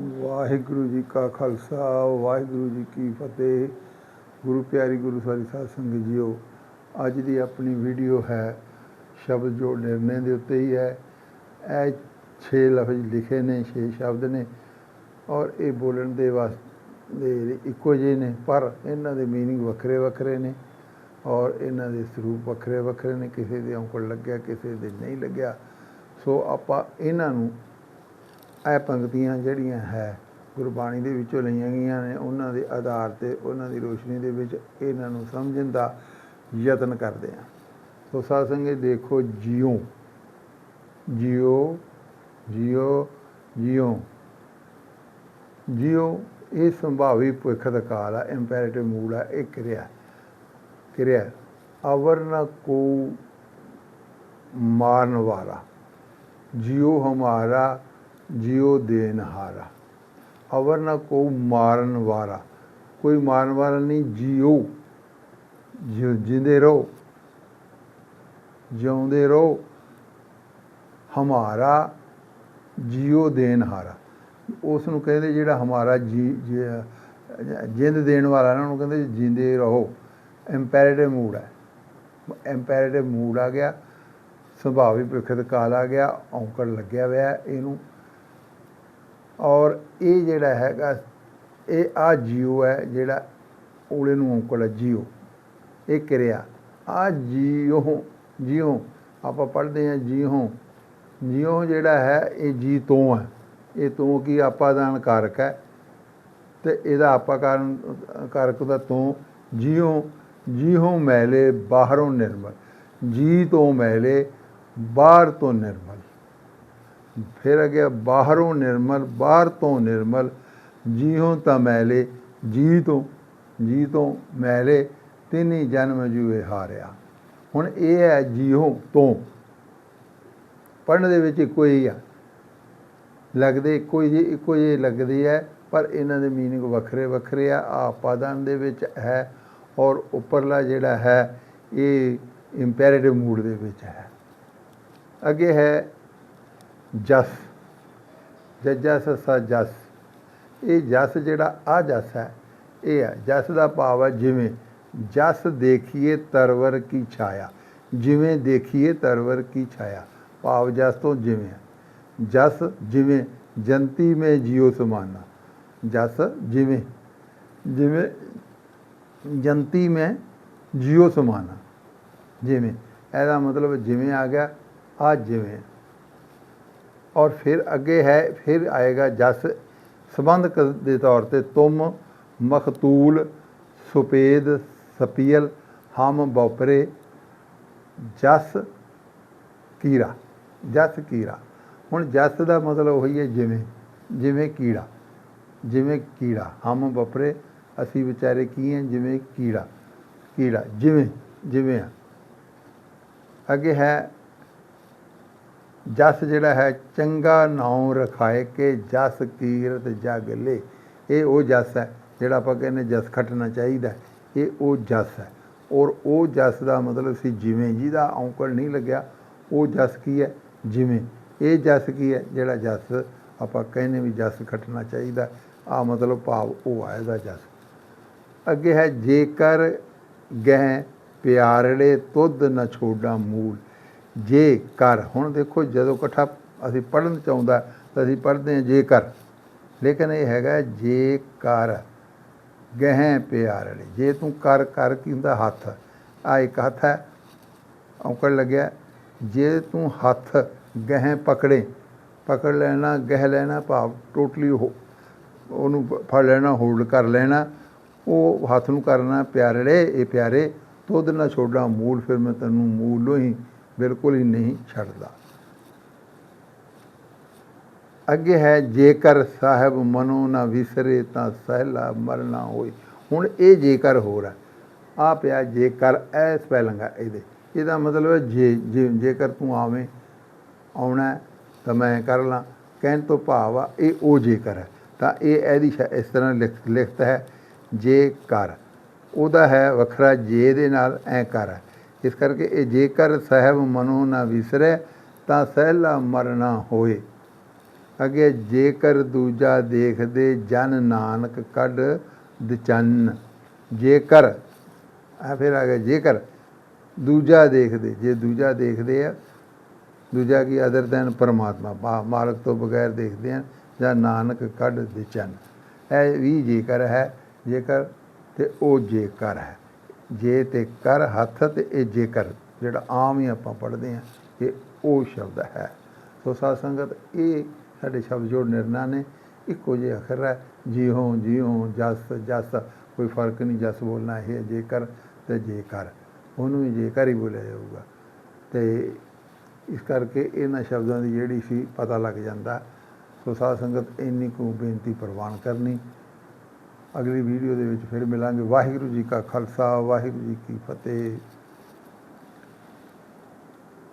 ਵਾਹਿਗੁਰੂ ਜੀ ਕਾ ਖਾਲਸਾ, ਵਾਹਿਗੁਰੂ ਜੀ ਕੀ ਫਤਿਹ। ਗੁਰੂ ਪਿਆਰੀ ਗੁਰੂ ਸਾਰੀ ਸਾਧ ਸੰਗਤ ਜੀਓ, ਅੱਜ ਦੀ ਆਪਣੀ ਵੀਡੀਓ ਹੈ, ਸ਼ਬਦ ਜੋ ਨਿਰਣੇ ਦੇ ਉੱਤੇ ਹੀ ਹੈ। ਇਹ 6 ਲਫ਼ਜ਼ ਲਿਖੇ ਨੇ 6 ਸ਼ਬਦ ਨੇ ਔਰ ਇਹ ਬੋਲਣ ਦੇ ਵਾਸਤੇ ਇੱਕੋ ਜਿਹੇ ਨੇ, ਪਰ ਇਹਨਾਂ ਦੇ ਮੀਨਿੰਗ ਵੱਖਰੇ ਵੱਖਰੇ ਨੇ ਔਰ ਇਹਨਾਂ ਦੇ ਸਰੂਪ ਵੱਖਰੇ ਵੱਖਰੇ ਨੇ। ਕਿਸੇ ਦੇ ਔਂਕੜ ਲੱਗਿਆ, ਕਿਸੇ ਦੇ ਨਹੀਂ ਲੱਗਿਆ। ਸੋ ਆਪਾਂ ਇਹਨਾਂ ਨੂੰ ਇਹ ਪੰਕਤੀਆਂ ਜਿਹੜੀਆਂ ਹੈ, ਗੁਰਬਾਣੀ ਦੇ ਵਿੱਚੋਂ ਲਈਆਂ ਗਈਆਂ ਨੇ, ਉਹਨਾਂ ਦੇ ਆਧਾਰ ਤੇ, ਉਹਨਾਂ ਦੀ ਰੋਸ਼ਨੀ ਦੇ ਵਿੱਚ ਇਹਨਾਂ ਨੂੰ ਸਮਝਣ ਦਾ ਯਤਨ ਕਰਦੇ ਹਾਂ। ਸੋ ਸਾਧ ਸੰਗਤ, ਦੇਖੋ ਜਿਉ ਜਿਉ ਜਿਉ ਜਿਉ ਜਿਉ, ਇਹ ਸੰਭਾਵੀ ਭਵਿੱਖ ਦਾ ਕਾਲ ਹੈ ਇੰਪੈਰੇਟਿਵ ਮੂਡ ਹੈ ਇਹ ਕਿਰਿਆ ਕਿਰਿਆ। ਅਵਰ ਨ ਕੋ ਮਾਰਨ ਵਾਲਾ, ਜਿਉ ਹਮਾਰਾ ਜਿਉ ਦੇਨਹਾਰਾ ਅਵਰ ਨਾ ਕੋ ਮਾਰਨ ਵਾਲਾ ਕੋਈ ਮਾਰਨ ਵਾਲਾ ਨਹੀਂ, ਜਿਉ। ਜਿਉ ਜਿੰਦੇ ਰਹੋ। ਜਿਉਂਦੇ ਰਹੋ। ਹਮਾਰਾ ਜਿਉ ਦੇਨਹਾਰਾ ਉਸ ਨੂੰ ਕਹਿੰਦੇ ਜਿਹੜਾ ਹਮਾਰਾ ਜੀ ਜਿੰਦ ਦੇਣ ਵਾਲਾ ਨਾ, ਉਹਨੂੰ ਕਹਿੰਦੇ ਜਿੰਦੇ ਰਹੋ। ਇੰਪੈਰੇਟਿਵ ਮੂਡ ਹੈ। ਇੰਪੈਰੇਟਿਵ ਮੂਡ ਆ ਗਿਆ। ਸੁਭਾਵਿਕ ਭਵਿੱਖਤ ਕਾਲ ਆ ਗਿਆ। ਔਂਕੜ ਲੱਗਿਆ ਹੋਇਆ ਇਹਨੂੰ। ਔਰ ਇਹ ਜਿਹੜਾ ਹੈਗਾ, ਇਹ ਆ ਜੀਓ ਹੈ ਜਿਹੜਾ ਉਹਲੇ ਨੂੰ ਔਂਕੜ ਹੈ ਜੀਓ। ਇਹ ਕਿਰਿਆ। ਆ ਜੀਓ ਜੀਓ, ਆਪਾਂ ਪੜ੍ਹਦੇ ਹਾਂ ਜੀਓ। ਜੀਓ ਜਿਹੜਾ ਹੈ, ਇਹ ਜੀ ਤੋਂ ਹੈ। ਇਹ ਤੋਂ ਕੀ ਆਪਾਦਾਨ ਕਾਰਕ ਹੈ। ਤੇ ਇਹਦਾ ਆਪਾ ਕਾਰਨ ਕਾਰਕ ਦਾ ਤੋਂ ਜੀਓ। ਜੀਹੋਂ ਮੈਲੇ ਬਾਹਰੋਂ ਨਿਰਮਲ। ਜੀ ਤੋਂ ਮੈਲੇ ਬਾਹਰ ਤੋਂ ਨਿਰਮਲ। ਫਿਰ ਅਗੇ ਬਾਹਰੋਂ ਨਿਰਮਲ, ਬਾਹਰ ਤੋਂ ਨਿਰਮਲ, ਜੀਹੋਂ ਤਾਂ ਮੈਲੇ ਜੀ ਤੋਂ ਜੀ ਤੋਂ ਮੈਲੇ, ਤਿੰਨੇ ਜਨਮ ਜੂਏ ਹਾਰਿਆ। ਹੁਣ ਇਹ ਹੈ ਜੀਹੋਂ ਤੋਂ। ਪੜਨ ਦੇ ਵਿੱਚ ਇੱਕੋ ਹੀ ਆ। ਲੱਗਦੇ ਇੱਕੋ ਹੀ ਇੱਕੋ ਹੀ ਲੱਗਦੀ ਹੈ ਪਰ ਇਹਨਾਂ ਦੇ ਮੀਨਿੰਗ ਵੱਖਰੇ ਵੱਖਰੇ ਆ। ਆਪਾਦਾਨ ਦੇ ਵਿੱਚ ਹੈ ਔਰ ਉੱਪਰਲਾ ਜਿਹੜਾ ਹੈ, ਇਹ ਇੰਪੈਰੇਟਿਵ ਮੂਡ ਦੇ ਵਿੱਚ ਹੈ। ਅੱਗੇ ਹੈ ਜਸ ਜੱਜਾ ਸਸਾ ਜਸ। ਇਹ ਜਸ ਜਿਹੜਾ ਆ ਜਸ ਹੈ, ਇਹ ਹੈ, ਜਸ ਦਾ ਭਾਵ ਹੈ ਜਿਵੇਂ ਜਸ ਦੇਖੀਏ ਤਰਵਰ ਕੀ ਛਾਇਆ, ਜਿਵੇਂ ਦੇਖੀਏ ਤਰਵਰ ਕੀ ਛਾਇਆ, ਭਾਵ ਜਸ ਤੋਂ ਜਿਵੇਂ ਜਸ ਜਿਵੇਂ ਜੰਤੀ ਮੇ ਜਿਉ ਸਮਾਨਾ, ਜਸ ਜਿਵੇਂ ਜਿਵੇਂ ਜੰਤੀ ਮੇ ਜਿਉ ਸਮਾਨਾ, ਜਿਵੇਂ। ਇਹਦਾ ਮਤਲਬ ਜਿਵੇਂ ਆ ਗਿਆ, ਆ ਜਿਵੇਂ ਔਰ ਫਿਰ ਅੱਗੇ ਹੈ, ਫਿਰ ਆਏਗਾ ਜਸ। ਸੰਬੰਧ ਦੇ ਤੌਰ ਤੇ ਤੁਮ ਮਖਤੂਲ ਸੁਪੇਦ ਸਪੀਲ ਹਮ ਬੋਪਰੇ ਜਸ ਕੀੜਾ ਜਸ ਕੀੜਾ ਹੁਣ ਜਸ ਦਾ ਮਤਲਬ ਉਹੀ ਹੈ ਜਿਵੇਂ ਜਿਵੇਂ ਕੀੜਾ ਜਿਵੇਂ ਕੀੜਾ। ਹਮ ਬਪਰੇ, ਅਸੀਂ ਵਿਚਾਰੇ ਕੀ ਹਾਂ? ਜਿਵੇਂ ਕੀੜਾ। ਕੀੜਾ, ਜਿਵੇਂ ਜਿਵੇਂ ਆ। ਅੱਗੇ ਹੈ ਜਸ ਜਿਹੜਾ ਹੈ ਚੰਗਾ ਨਾਉ ਰਖਾਏ ਕੇ ਜਸ ਕੀਰਤ ਜਗ ਲੇ। ਇਹ ਉਹ ਜਸ ਹੈ ਜਿਹੜਾ ਆਪਾਂ ਕਹਿੰਦੇ ਜਸ ਖਟਣਾ ਚਾਹੀਦਾ। ਇਹ ਉਹ ਜਸ ਹੈ। ਔਰ ਉਹ ਜਸ ਦਾ ਮਤਲਬ ਸੀ ਜਿਵੇਂ ਜਿਹਦਾ ਔਂਕੜ ਨਹੀਂ ਲੱਗਿਆ, ਉਹ ਜਸ ਕੀ ਹੈ? ਜਿਵੇਂ। ਇਹ ਜਸ ਕੀ ਹੈ? ਜਿਹੜਾ ਜਸ ਆਪਾਂ ਕਹਿੰਦੇ ਵੀ ਜਸ ਖਟਣਾ ਚਾਹੀਦਾ। ਆ ਮਤਲਬ ਭਾਵ ਉਹ ਹੈ ਇਹਦਾ ਜਸ। ਅੱਗੇ ਹੈ ਜੇਕਰ ਗਹਿ ਪਿਆਰੜੇ ਤੁਧ ਨ ਛੋਡਾ ਮੂਲ। ਜੇ ਕਰ ਹੁਣ ਦੇਖੋ ਜਦੋਂ ਇਕੱਠਾ ਅਸੀਂ ਪੜਨ ਚਾਹੁੰਦਾ, ਤਾਂ ਅਸੀਂ ਪੜ੍ਹਦੇ ਹਾਂ ਜੇਕਰ। ਲੇਕਿਨ ਇਹ ਹੈਗਾ ਜੇ ਕਰ ਗਹਿ ਪਿਆਰੜੇ ਜੇ ਤੂੰ ਕਰ ਕਰ ਕੀ ਹੁੰਦਾ? ਹੱਥ। ਆ ਇੱਕ ਹੱਥ ਹੈ, ਔਕੜ ਲੱਗਿਆ। ਜੇ ਤੂੰ ਹੱਥ ਗਹਿ ਪਕੜੇ, ਪਕੜ ਲੈਣਾ, ਗਹਿ ਲੈਣਾ, ਭਾਵ ਟੋਟਲੀ ਉਹਨੂੰ ਫੜ ਲੈਣਾ, ਹੋਲਡ ਕਰ ਲੈਣਾ, ਉਹ ਹੱਥ ਨੂੰ ਕਰਨਾ ਪਿਆਰੜੇ ਇਹ ਪਿਆਰੇ ਤੁਧ ਨਾ ਛੋੜਾ, ਮੂਲ ਫਿਰ ਮੈਂ ਤੈਨੂੰ ਮੂਲੋਂ ਹੀ ਬਿਲਕੁਲ ਹੀ ਨਹੀਂ ਛੱਡਦਾ। ਅੱਗੇ ਹੈ, ਜੇਕਰ ਸਾਹਿਬ ਮਨੋ ਨਾ ਵਿਸਰੇ ਤਾਂ ਸਹਿਲਾ ਮਰਨਾ ਹੋਏ। ਹੁਣ ਇਹ ਜੇਕਰ ਹੋ। ਰਿਹਾ ਆ ਪਿਆ ਜੇਕਰ, ਐ ਸਪੈਲਿੰਗ ਹੈ ਇਹਦੇ। ਇਹਦਾ ਮਤਲਬ ਹੈ, ਜੇ ਜੇਕਰ ਤੂੰ ਆਵੇਂ, ਆਉਣਾ ਤਾਂ ਮੈਂ ਕਰ ਲਾਂ। ਕਹਿਣ ਤੋਂ ਭਾਵ ਆ, ਇਹ ਉਹ ਜੇਕਰ ਹੈ। ਤਾਂ ਇਹ ਇਹਦੀ ਇਸ ਤਰ੍ਹਾਂ ਲਿਖ, ਲਿਖਤ ਹੈ ਜੇ ਕਰ ਉਹਦਾ ਹੈ ਵੱਖਰਾ, ਜੇ ਦੇ ਨਾਲ ਐ ਕਰ ਹੈ। ਇਸ ਕਰਕੇ ਇਹ ਜੇਕਰ ਸਹਿਬ ਮਨੋ ਨਾ ਵਿਸਰੇ, ਤਾਂ ਸਹਿਲਾ ਮਰਨਾ ਹੋਏ। ਅੱਗੇ ਜੇਕਰ ਦੂਜਾ ਦੇਖਦੇ, ਜਨ ਨਾਨਕ ਕੱਢ ਦਚਨ। ਜੇਕਰ, ਆ ਫਿਰ ਆ ਗਿਆ ਜੇਕਰ, ਦੂਜਾ ਦੇਖਦੇ, ਜੇ ਦੂਜਾ ਦੇਖਦੇ ਆ, ਦੂਜਾ ਕੀ ਅਦਰ ਦੈਨ ਪਰਮਾਤਮਾ, ਮਾ- ਮਾਲਕ ਤੋਂ ਬਗੈਰ ਦੇਖਦੇ ਆ, ਜਾਂ ਨਾਨਕ ਕੱਢ ਦਚਨ। ਇਹ ਵੀ ਜੇਕਰ ਹੈ, ਜੇਕਰ ਤੇ ਉਹ ਜੇਕਰ ਹੈ। ਜੇ ਤੇ ਕਰ ਹੱਥ ਤੇ ਇਹ ਜੇਕਰ ਜਿਹੜਾ ਆਮ ਹੀ ਆਪਾਂ ਪੜ੍ਹਦੇ ਆ ਇਹ ਉਹ ਸ਼ਬਦ ਹੈ। ਸੋ ਸਾਧ ਸੰਗਤ, ਇਹ ਸਾਡੇ ਸ਼ਬਦ ਜੋੜ ਨਿਰਣਾ ਨੇ। ਇੱਕੋ ਜਿਹਾ ਅਖਰ ਹੈ, ਜੀਉ ਜੀਉ ਜਸ ਜਸ, ਕੋਈ ਫ਼ਰਕ ਨਹੀਂ ਜਸ ਬੋਲਣਾ, ਇਹ ਹੈ ਜੇਕਰ ਤੇ ਜੇਕਰ ਉਹਨੂੰ ਵੀ ਜੇਕਰ ਹੀ ਬੋਲਿਆ ਜਾਊਗਾ। ਤੇ ਇਸ ਕਰਕੇ ਇਹਨਾਂ ਸ਼ਬਦਾਂ ਦੀ ਜਿਹੜੀ ਸੀ ਪਤਾ ਲੱਗ ਜਾਂਦਾ। ਸੋ ਸਾਧ ਸੰਗਤ, ਇੰਨੀ ਕੁ ਬੇਨਤੀ ਪ੍ਰਵਾਨ ਕਰਨੀ। ਅਗਲੀ ਵੀਡੀਓ ਦੇ ਵਿੱਚ ਫਿਰ ਮਿਲਾਂਗੇ। ਵਾਹਿਗੁਰੂ ਜੀ ਕਾ ਖਾਲਸਾ ਵਾਹਿਗੁਰੂ ਜੀ ਕੀ ਫਤਿਹ।